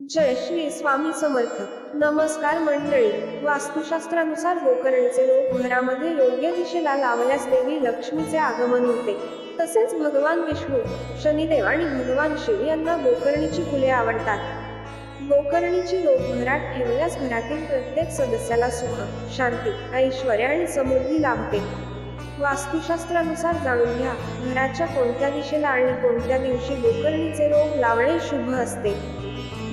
जय श्री स्वामी समर्थ. नमस्कार मंडळी. वास्तुशास्त्रानुसार गोकर्णीचे लोक घरामध्ये योग्य दिशेला लावल्यास देवी लक्ष्मीचे आगमन होते. तसेच भगवान विष्णू शनिदेव आणि भगवान शिव यांना गोकर्णीची फुले आवडतात. गोकर्णीची लोक घरात ठेवल्यास घरातील प्रत्येक सदस्याला सुख शांती ऐश्वर आणि समृद्धी लाभते. वास्तुशास्त्रानुसार जाणून घ्या घराच्या कोणत्या दिशेला आणि कोणत्या दिवशी गोकर्णीचे रोग लावणे शुभ असते.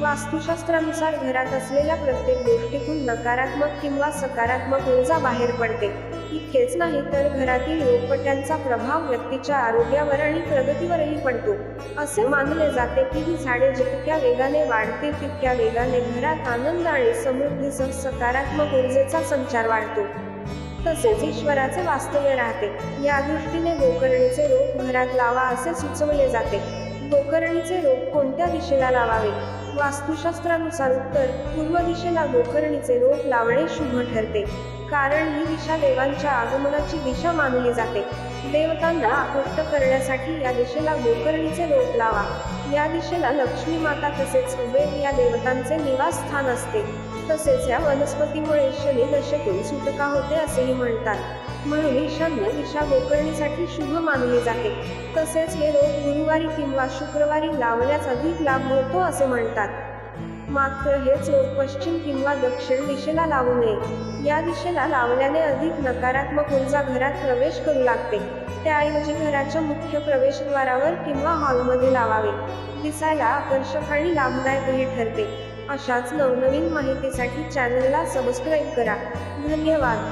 वास्तुशास्त्रानुसार घरात असलेल्या प्रत्येक गोष्टीतून नकारात्मक किंवा सकारात्मक ऊर्जा बाहेर पडते. इतकेच नाही तर घरातील रोगपट्ट्यांचा प्रभाव व्यक्तीच्या आरोग्यावर आणि प्रगतीवरही पडतो. असे मानले जाते की ही झाडे जितक्या वेगाने वाढते तितक्या वेगाने घरात आनंद आणि समृद्धीसह सकारात्मक ऊर्जेचा संचार वाढतो. तसेच ईश्वराचे वास्तव्य राहते. या दृष्टीने गोकर्णीचे रोप घरात लावा असे सुचवले जाते. गोकर्णीचे रोप कोणत्या दिशेला लावावे? वास्तुशास्त्रानुसार उत्तर पूर्व दिशेला गोकर्णीचे रोप लावणे शुभ ठरते. कारण ही दिशा देवांच्या आगमनाची दिशा मानली जाते. देवतांना आकृष्ट करण्यासाठी या दिशेला गोकर्णीचे रोप लावा. या दिशेला लक्ष्मी माता तसेच कुबेर या देवतांचे निवासस्थान असते. तसेच या वनस्पतीमुळे शनी दशेतून सुटका होते असेही म्हणतात. म्हणून ईशान्य दिशा गोकर्णीसाठी शुभ मानली जाते. तसेच हे रोग गुरुवारी किंवा शुक्रवारी लावल्यास अधिक लाभ होतो असे म्हणतात. मात्र हेच रोग पश्चिम किंवा दक्षिण दिशेला लावू नये. या दिशेला लावल्याने अधिक नकारात्मक ऊर्जा घरात प्रवेश करू लागते. त्याऐवजी घराच्या मुख्य प्रवेशद्वारावर किंवा हॉलमध्ये लावावे. दिसायला आकर्षक आणि लाभदायक हे ठरते. अशाच नवनवीन माहितीसाठी चॅनलला सबस्क्राईब करा. धन्यवाद.